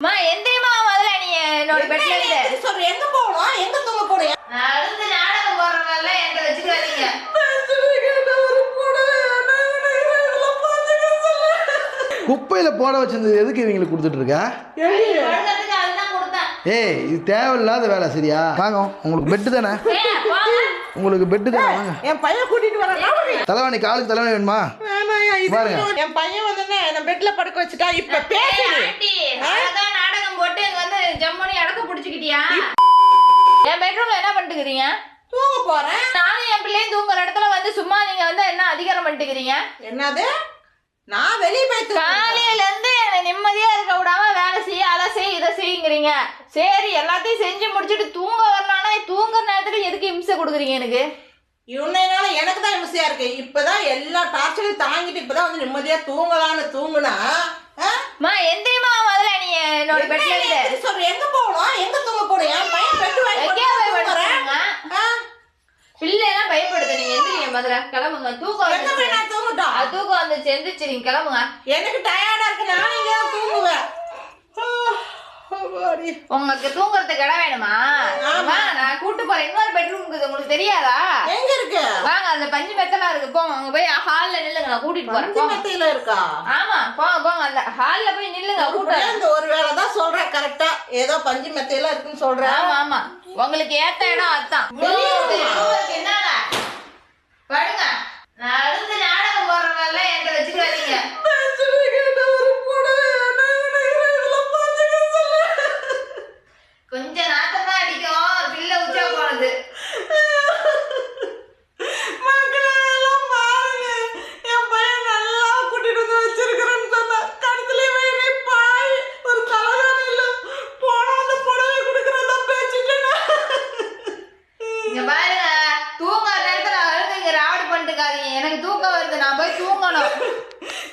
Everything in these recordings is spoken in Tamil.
அம்மா எந்திரிமா முதல்ல நீ என்னோட பெட்ல இருந்து சொல்ற? எங்க போகணும்? எங்க தூங்க போறீங்க? நான் அடுத்து நாடகம் போடுறதுனால என்கிட்ட வச்சுக்காதீங்க. குப்பையில போட வச்சிருந்தது எதுக்கு இவங்களுக்கு கொடுத்துட்டு இருக்க? ஏய் இது தேவையில்லாத வேலை சரியா? வாங்க உங்களுக்கு பெட்டு தானே. உங்களுக்கு பெட்டு தானே? வாங்க என் பையன் கூட்டிட்டு வரேன் தலைவாணி காலுக்கு தலைவாணி வேணுமா? பாருங்க. என் பையன் வந்து என்ன பெட்ல படுக்க வச்சுட்டா இப்ப அழகா நாடகம் போட்டு இங்க வந்து ஜம்முனி அடக்க புடிச்சுக்கிட்டியா? என் பெட்ரூம்ல என்ன பண்ணிட்டுக்கிறீங்க தூங்க போறேன். நானும் என் பிள்ளையும் தூங்குற இடத்துல வந்து சும்மா நீங்க வந்து என்ன அதிகாரம் பண்ணிட்டுக்கிறீங்க என்னது? நான் வெளியே போய். காலையில இருந்து என்னை நிம்மதியா இருக்க விடாம வேலை செய்ய அதை செய் இதை செய்யுங்கிறீங்க சரி எல்லாத்தையும் செஞ்சு முடிச்சுட்டு தூங்க வரலான்னா தூங்குற நேரத்துல எதுக்கு இம்சை கொடுக்குறீங்க எனக்கு? இவனைனால எனக்கு தான் இம்சையா இருக்கு. இப்பதான் எல்லா டார்ச்சரையும் தாங்கிட்டு இப்பதான் வந்து நிம்மதியா தூங்கலான்னு தூங்குனா? மா எந்திரிமா முதல்ல நீ என்னோட என்ன பெட்ல இருந்து சொல்ற? எங்க போகணும்? எங்க தூங்க போறீங்க என் பையன் பெட் வாங்கி பிள்ளைலாம் பயப்படுத்த நீங்க எந்திரிங்க முதல்ல கிளம்புங்க. தூக்கம் வந்துச்சு நான் அது தூக்கம் வந்துச்சு எந்திரிச்சிருங்க. கிளம்புங்க. எனக்கு டயர்டா இருக்கு. நான் இங்க தான் தூங்குவேன். ஆ, அப்பாடி. உங்களுக்கு தூங்குறதுக்கு இடம் வேணுமா? ஆமா. நான் கூட்டு போறேன். இன்னொரு பெட்ரூம் இருக்குது. உங்களுக்கு தெரியாதா? எங்க இருக்கு? வாங்க அந்த பஞ்சு மெத்தலாம் இருக்கு. போங்க. அங்க போய் ஹால்ல நில்லுங்க. நான் கூட்டிட்டு போறேன். பஞ்சு போங்க. மெத்தையில இருக்கா? ஆமா போங்க போங்க. அந்த ஹால்ல போய் நில்லுங்க. கூட்டு இந்த ஒரு வேளை தான் சொல்றேன் கரெக்டா ஏதோ பஞ்சு மெத்தையில இருக்குன்னு சொல்றேன் ஆமா ஆமா. உங்களுக்கு ஏத்த இடம் அதான் உங்களுக்கு என்னங்க படுங்க. நான் அடுத்து நாடகம் போடுறதுனால என்கிட்ட வச்சுக்காதீங்க கொஞ்ச நாட்டம் தான் அடிக்கும் பில்ல உச்சா போனது மக்களெல்லாம் பாருங்க. என் பையன் நல்லா கூட்டிட்டு வந்து வச்சிருக்கிறேன்னு சொன்னா, கழுத்துல வேறே பாய், ஒரு தலகாணி இல்ல. போனா அந்த புடவை கொடுக்கறதா பேசிட்டேனா? இங்க பாருங்க தூங்குற நேரத்துல அழுது இங்க ராவடி பண்ணிட்டுக்காதீங்க எனக்கு தூக்கம் வருது நான் போய் தூங்கணும்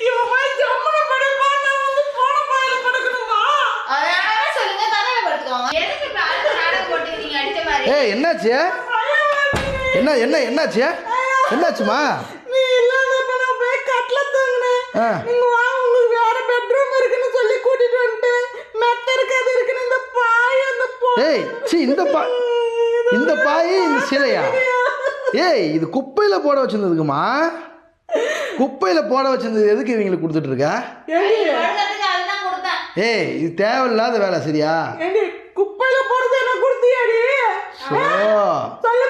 இவன் போய் ஜம்முனு படுப்பா, நான் வந்து போன பாயில படுக்கணுமா? அதனால சொல்லுங்க தலையில படுத்துக்கோங்க எதுக்கு இப்ப அடுத்த நாடகம் போட்டுக்கிறீங்க அடிச்ச மாதிரி? ஏய் என்னாச்சு? என்ன என்ன என்னாச்சு? என்னாச்சுமா? நீ இல்லாதப்ப நான் போய் கட்டில தூங்குனேன். ஆ. நீங்க வா, உங்களுக்கு வேற bedroom இருக்குன்னு சொல்லி கூட்டிட்டு வந்துட்டேன். மெத்தை இருக்கு, அது இருக்குன்னு இந்த பாய், அந்த பொ- ஏய் சி இந்த பா இந்த பாய் இந்த சிலையா? ஏய் இது குப்பையில் போட வச்சிருந்ததுக்குமா? குப்பையில் போட வச்சிருந்தது எதுக்கு இவங்களுக்கு கொடுத்துட்டு இருக்க ஏய் இது தேவையில்லாத வேலை சரியா ஏண்டி, குப்பையில போடுறது எனக்கு கொடுத்தியாடி? ஸோ சொல்லு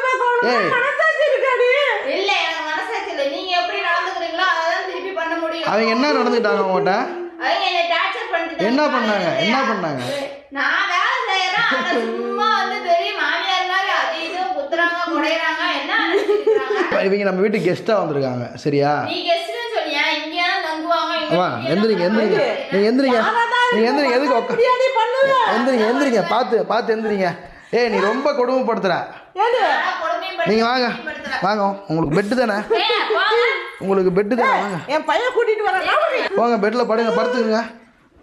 ஏய். மனசாட்சி இருக்காடி? இல்ல எனக்கு மனசாட்சி இல்ல நீங்க எப்படி நடந்துக்கிறீங்களோ அதான் திருப்பி பண்ண முடியும் அவங்க என்ன நடந்துக்கிட்டாங்க அவங்ககிட்ட அவங்க என்னை டார்ச்சர் என்ன பண்ணாங்க? என்ன பண்ணாங்க? நான் வேலை செய்யறேன் ஆனா சும்மா வந்து பெரிய இதுவும் குத்துறாங்க குடையறாங்க என்ன இவங்க நம்ம வீட்டுக்கு கெஸ்ட்டாக வந்திருக்காங்க சரியா? நீ கெஸ்ட்னு சொன்னியா? இங்க தங்குவாங்க இங்க எந்திரிங்க எந்திரிங்க. நீங்கள் எந்திரிங்க. நீங்கள் எந்திரிங்க எதுக்கு உட்கா? எந்திரிங்க எந்திரிங்க. பார்த்து பார்த்து எந்திரிங்க. ஏய் நீ ரொம்ப கொடுமைப்படுத்துற. நீங்கள் வாங்க. வாங்க உங்களுக்கு பெட்டு தானே. உங்களுக்கு பெட்டு தானே? வாங்க. என் பையன் கூட்டிட்டு வரேன். போங்க பெட்டில் படுங்க படுத்துக்குங்க.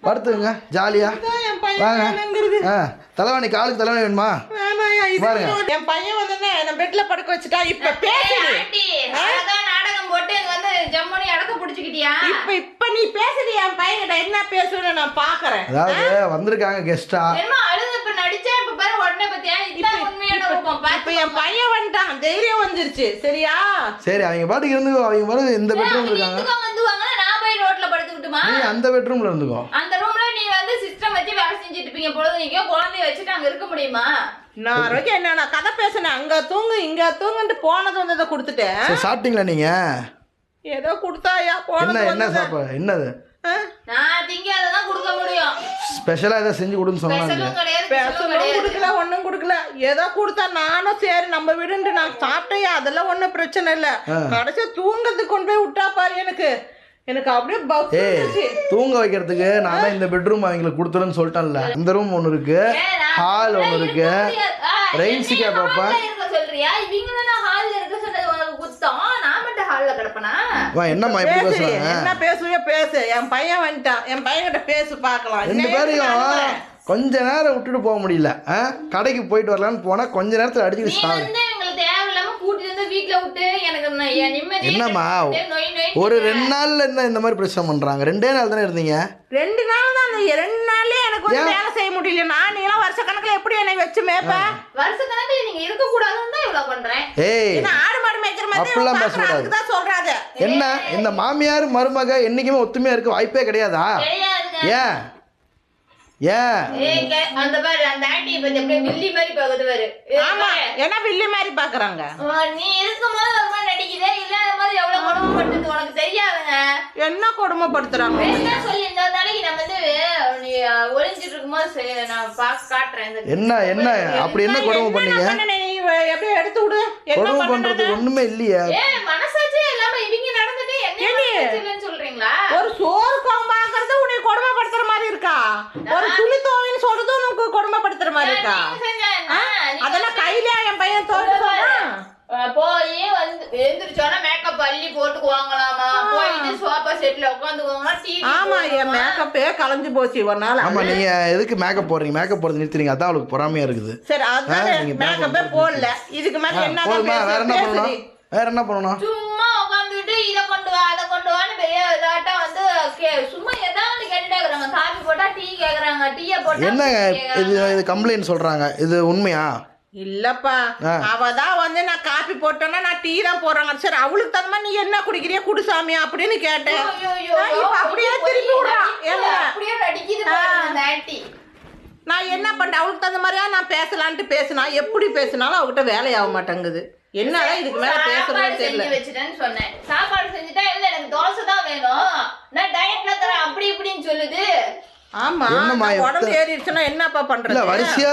படுத்துக்குங்க ஜாலியாக என் பையன் வாங்க. ஆ தலைவாணி காலுக்கு தலைவாணி வேணுமா? பாருங்க. என் பையன் வந்து என்ன, பெட்ல படுக்க வச்சுட்டா இப்ப பேசுது நாடகம் போட்டு வந்து ஜம்முனி அடக்க புடிச்சுக்கிட்டியா? இப்ப இப்ப நீ பேசுடி என் பையன்கிட்ட என்ன பேசுவேன்னு நான் பாக்குறேன். அதாவது வந்திருக்காங்க பாரு பாத்து என் பையன் வந்துட்டான் தைரியம் வந்துருச்சு சரியா? சரி அவங்க பாட்டுக்கு இருந்து அவங்க பாட்டு இந்த பெட்ரூம் இருக்காங்க. அந்த பெட்ரூம்ல இருந்துக்கோ அந்த ரூம்ல நீ வந்து சிஸ்டம் வச்சு வேலை செஞ்சுட்டு இருப்பீங்க பொழுது நீங்க குழந்தைய வச்சுட்டு அங்க இருக்க முடியுமா? நான் வரைக்கும் என்ன நான் கதை பேசினேன். அங்க தூங்கு இங்க தூங்குன்ட்டு போனது வந்ததை கொடுத்துட்டேன். சரி சாப்பிட்டீங்களா நீங்க? ஏதோ கொடுத்தாயா என்ன போனது என்ன வந்ததை. சாப்பாடு என்னது? ஆ? நான் கொடுக்க முடியும். ஸ்பெஷலா ஏதாவது செஞ்சு கொடுன்னு சொன்னாங்க. கிடையாது பேசலும் கிடையாது. கொடுக்கல ஒண்ணும் கொடுக்கல. ஏதோ கொடுத்தா நானும் சரி நம்ம விடுண்டு நான் சாப்பிட்டேயா அதெல்லாம் ஒண்ணும் பிரச்சனை இல்ல. ஆ. கடைசி தூங்கறதுக்கு கொண்டு போய் விட்டா பாரு எனக்கு. எனக்கு அப்படியே. தூங்க வைக்கிறதுக்கு நான் தான் இந்த பெட்ரூம் அவங்களுக்கு கொடுத்துருன்னு சொல்லிட்டேன்ல. இந்த ரூம் ஒன்று இருக்கு ஹால் ஒன்று இருக்கு. ரெயின்ஸுக்கா வா என்னம்மா இப்படி பேசு பேசுறாங்க? என்ன பேசுவியோ பேசு. என் பையன் வந்துட்டான். என் பையன்கிட்ட பேசு பார்க்கலாம். ரெண்டு எப்படி பேரையும்? கொஞ்ச நேரம் விட்டுட்டு போக முடியல ஆ? கடைக்கு போயிட்டு வரலான்னு போனா கொஞ்ச நேரத்துல அடிச்சுட்டு வந்து எங்களுக்கு தேவையில்லாம கூட்டி கூட்டிட்டு வந்து வீட்ல விட்டு எனக்கு என்னம்மா? ஒரு ரெண்டு நாள்ல என்ன இந்த மாதிரி பிரச்சனை பண்றாங்க? ரெண்டே நாள் தானே இருந்தீங்க? ரெண்டு நாள் தான் அந்த ரெண்டு நாள்லயே எனக்கு வந்து? வேலை செய்ய முடியல. நான் நீலாம் வருஷ கணக்குல எப்படி என்னை வச்சு மேப்ப வருஷ கணக்குல நீங்க இருக்க கூடாதுன்னு தான் இவ்வளவு பண்றேன். ஏய் என்ன ஆடு மாடு மேய்க்கிற மாதிரி அப்படிலாம் தான் சொல்றாரு என்ன? இந்த மாமியார் மருமக என்னைக்குமே ஒத்துமையா இருக்க வாய்ப்பே கிடையாதா? ஏன்? அந்த பாரு அந்த ஆண்டியை பத்தி அப்படியே வில்லி மாதிரி பாக்குது பாரு. ஆமா. ஏன்னா வில்லி மாதிரி பாக்குறாங்க நீ இருக்கும்போது ஒரு மாதிரி நடிக்குதே இல்லாத மாதிரி எவ்வளவு கொடுமைப்படுத்துது உனக்கு தெரியாதுங்க. என்ன கொடுமைப்படுத்துறாங்க? வேணா சொல்லி இந்த நாளைக்கு நம்ம வந்து நீ ஒளிஞ்சிட்டு இருக்கும்போது நான் பாக்க காட்டுறேன் என்ன என்ன அப்படி என்ன கொடுமை பண்ணீங்க? என்ன எப்படியோ எடுத்து விடு. என்ன பண்றது ஒண்ணுமே இல்லையே. ஏன் மனசாட்சியே இல்லாம இவங்க நடந்துட்டு என்ன ஏண்டி? மனசாட்சி இல்லைன்னு சொல்றீங்களா ஒரு சோறு கோம்பாங்கிறது உன்னை கொடுமைப்படுத்துற மாதிரி இருக்கா ஒரு துணி தோவின்னு சொல்றது உனக்கு கொடுமைப்படுத்துற மாதிரி இருக்கா? அதெல்லாம் கையில என் பையன் அஹ் போய் வந்து எழுந்திரிச்சோன்னா மேக்கப் அள்ளி போட்டுக்குவாங்களாமா போயிட்டு சோஃபா செட்ல உட்காந்துக்குவாங்களா டிவி ஆமா என் மேக்கப்பே கலைஞ்சு போச்சு ஒரு நாள். ஆமா நீங்க எதுக்கு மேக்கப் போடுறீங்க? மேக்கப் போடுறது நிறுத்துறீங்க. அதான் அவளுக்கு பொறாமையா இருக்குது. சரி நீங்க மேக்கப்பே போடல. இதுக்கு மேல என்ன வேற என்ன பண்ணணும்? வேற என்ன பண்ணணும்? சும்மா உட்காந்துட்டு இதை கொண்டு வா அதை கொண்டு வான்னு பெரிய இதாட்டம் வந்து கே- சும்மா ஏதாவது இருக்கிறாங்க காபி போட்டா டீ கேக்குறாங்க. டீயை போட்டா என்னங்க. இது? இது கம்ப்ளைண்ட் சொல்றாங்க. இது உண்மையா? இல்லப்பா. அவ தான் வந்து நான் காப்பி போட்டேன்னா நான் டீ தான் போடுறாங்க. சரி அவளுக்கு தகுந்த மாதிரி நீ என்ன குடிக்கிறியா? குடிசாமி அப்படின்னு கேட்டேன். அப்படியே திருப்பி விடுறா. நடிக்குது, ஏங்க? அப்படியே நடிக்குது பாருங்க அந்த ஆன்ட்டி நான் என்ன பண்ணேன் அவளுக்கு தகுந்த மாதிரியா நான் பேசலான்ட்டு பேசினா எப்படி பேசினாலும் அவகிட்ட வேலையாக மாட்டேங்குது என்னதான் இதுக்கு மேல பேசுறதே தெரியல. வச்சுட்டேன்னு சொன்னேன். சாப்பாடு செஞ்சுட்டா இல்ல எனக்கு தோசை தான் வேணும். நான் டயட்ல இருக்கிறேன் அப்படி இப்படின்னு சொல்லுது. ஆமா உடம்பு ஏறிடுச்சுன்னா என்னப்பா இல்ல பண்றது வரிசையா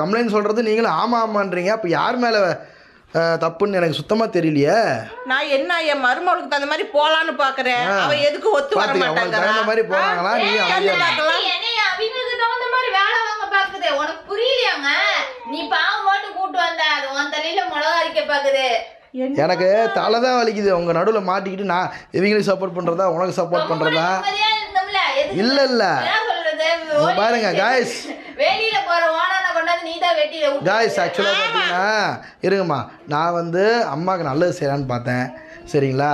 கம்ப்ளைண்ட் சொல்றது நீங்களும் ஆமா ஆமான்றீங்க. அப்ப யார் மேல தப்புன்னு எனக்கு சுத்தமா தெரியலையே. நான் என்ன என் மருமகளுக்கு தகுந்த மாதிரி போலான்னு பாக்குறேன். அவ எதுக்கு ஒத்து வர தகுந்த மாதிரி போறாங்களா நீ ஏய், அமைதியா அந்த இருங்க. ஆன்ட்டி என்னைய அவங்களுக்கு தகுந்த மாதிரி வேலை வாங்க பாக்குது உனக்கு புரியலையாங்க? நீ பாவம் போட்டு கூட்டு வந்த. அது உன் தலையில மிளகா அரிக்க பாக்குது. எனக்கு தலை தான் வலிக்குது. உங்க நடுவுல மாட்டிக்கிட்டு நான் இவங்களுக்கு சப்போர்ட் பண்றதா? உனக்கு சப்போர்ட் பண்றதா? நிம்மதியா இருந்தோம்ல. எதுக்கு இல்ல இல்ல. பாருங்க guys. வெளியில போற ஓனான கொண்டாந்து நீ தான் வெட்டில விட்டு காய்ஸ் ஆக்சுவலாக பார்த்தீங்கன்னா இருங்கம்மா. நான் வந்து அம்மாவுக்கு நல்லது செய்யலான்னு பார்த்தேன். சரிங்களா?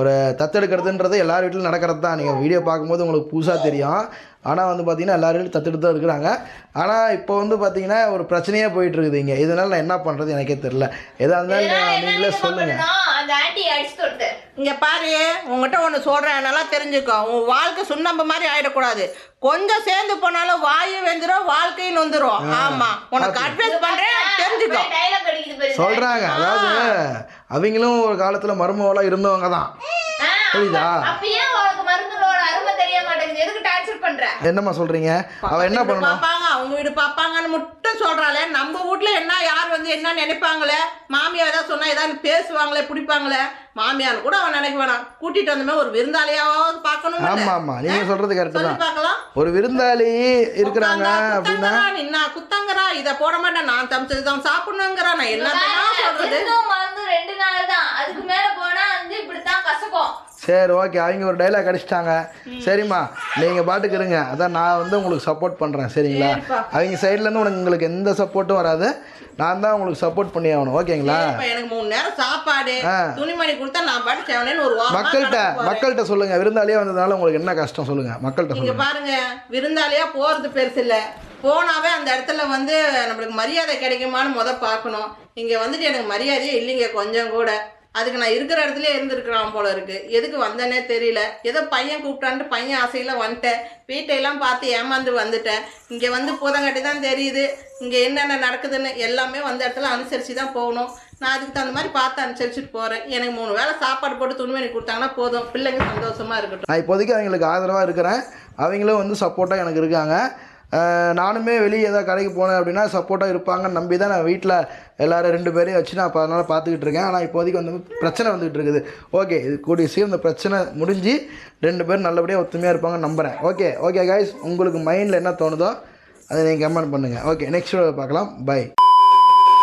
ஒரு தத்தெடுக்கிறதுன்றது எல்லார் வீட்டிலும் நடக்கிறது தான். நீங்கள் வீடியோ பார்க்கும்போது உங்களுக்கு புதுசாக தெரியும். ஆனால் வந்து பார்த்தீங்கன்னா எல்லார் வீட்டிலும் தத்தெடுத்து தான் இருக்கிறாங்க. ஆனால் இப்போ வந்து பார்த்தீங்கன்னா ஒரு பிரச்சனையே போயிட்டு இருக்குது இங்கே. இதனால் நான் என்ன பண்ணுறது எனக்கே தெரில எதாக இருந்தாலும் நீங்களே சொல்லுங்கள் இங்க பாரு உங்ககிட்ட ஒண்ணு சொல்றேன். நல்லா தெரிஞ்சுக்கோ. உன் வாழ்க்கை சுண்ணாம்பு மாதிரி ஆயிடக்கூடாது. கொஞ்சம் சேர்ந்து போனாலும் வாயும் வெந்துரும் வாழ்க்கையும் நொந்துரும். ஆமா. உனக்கு அட்வைஸ் பண்றேன் தெரிஞ்சுக்கோ. டைலாக் அடிக்குது பாரு. சொல்கிறாங்க அதாவது அவங்களும் ஒரு காலத்தில் மருமவளாக இருந்தவங்க தான் புரியுதா அப்ப ஏன் உனக்கு மருந்துகளோட அருமை தெரிய மாட்டேங்குது எதுக்கு டார்ச்சர் பண்ற? என்னம்மா சொல்கிறீங்க அவள் என்ன பண்ணணும்? பாப்பாங்க அவங்க வீடு பாப்பாங்கன்னு மட்டும் சொல்றாளே. நம்ம வீட்ல என்ன யார் வந்து என்ன நினைப்பாங்களே? மாமியார் ஏதாவது சொன்னா ஏதாவது பேசுவாங்களே பிடிப்பாங்களே? மாமியார் கூட அவன் நினைக்க வேணாம். கூட்டிட்டு வந்தமே ஒரு விருந்தாளியாவது பார்க்கணும் ஆமாம் ஆமாம் நீங்கள் சொல்கிறது கரெக்டு தான். பார்க்கலாம். ஒரு விருந்தாளி இருக்கிறாங்க அப்படின்னா நின்னா குத்தங்கரா இத போட மாட்டேன் நான் சமைச்சது தான் சாப்பிடணுங்கிறா. நான் என்னத்தான் சொல்றது. மருந்து ரெண்டு நாள் தான் அதுக்கு மேல போனா வந்து இப்படித்தான் கசக்கும் சரி ஓகே அவங்க ஒரு டைலாக் அடிச்சிட்டாங்க. சரிம்மா நீங்கள் பாட்டுக்கு இருங்க. அதான் நான் வந்து உங்களுக்கு சப்போர்ட் பண்ணுறேன் சரிங்களா. அவங்க சைட்லேருந்து உனக்கு உங்களுக்கு எந்த சப்போர்ட்டும் வராது. நான் தான் உங்களுக்கு சப்போர்ட் பண்ணி ஆகணும் ஓகேங்களா? எனக்கு மூணு நேரம் சாப்பாடு. துணிமணி கொடுத்தா நான் பாட்டு செவனேன்னு ஒரு மக்கள்கிட்ட. மக்கள்கிட்ட சொல்லுங்கள் விருந்தாளியே வந்ததுனால உங்களுக்கு என்ன கஷ்டம் சொல்லுங்கள் மக்கள்கிட்ட இங்க சொல்லுங்கள் பாருங்க விருந்தாளியா போறது பெருசு இல்ல. போனாவே அந்த இடத்துல வந்து நம்மளுக்கு மரியாதை கிடைக்குமான்னு முத பார்க்கணும். இங்க வந்துட்டு எனக்கு மரியாதையே இல்லைங்க கொஞ்சம் கூட. அதுக்கு நான் இருக்கிற இடத்துல இருந்திருக்கிறான் போல இருக்கு. எதுக்கு வந்தேனே தெரியல. ஏதோ பையன் கூப்பிட்டான்ட்டு பையன் ஆசையில் வந்துட்டேன். வீட்டையெல்லாம் பார்த்து ஏமாந்து வந்துட்டேன். இங்கே வந்து போதங்காட்டி தான் தெரியுது. இங்கே என்னென்ன நடக்குதுன்னு எல்லாமே வந்த இடத்துல அனுசரித்து தான் போகணும். நான் அதுக்கு தகுந்த மாதிரி பார்த்து அனுசரிச்சுட்டு போகிறேன் எனக்கு மூணு வேளை சாப்பாடு போட்டு துணிமணி கொடுத்தாங்கன்னா போதும். பிள்ளைங்க சந்தோஷமாக இருக்கட்டும். நான் இப்போதைக்கு அவங்களுக்கு ஆதரவாக இருக்கிறேன். அவங்களும் வந்து சப்போர்ட்டாக எனக்கு இருக்காங்க. நானுமே வெளியே ஏதாவது கடைக்கு போனேன் அப்படின்னா சப்போர்ட்டாக இருப்பாங்கன்னு நம்பி தான் நான் வீட்டில் எல்லாரும் ரெண்டு பேரையும் வச்சு நான் அதனால் பார்த்துக்கிட்டு இருக்கேன். ஆனால் இப்போதைக்கு வந்து பிரச்சனை வந்துகிட்டு இருக்குது. ஓகே இது கூடிய சீக்கிரம் இந்த பிரச்சனை முடிஞ்சு ரெண்டு பேரும் நல்லபடியாக ஒத்துமையாக இருப்பாங்கன்னு நம்புகிறேன் ஓகே ஓகே கைஸ் உங்களுக்கு மைண்டில் என்ன தோணுதோ அதை நீங்கள் கமெண்ட் பண்ணுங்கள் ஓகே நெக்ஸ்ட் பார்க்கலாம். பை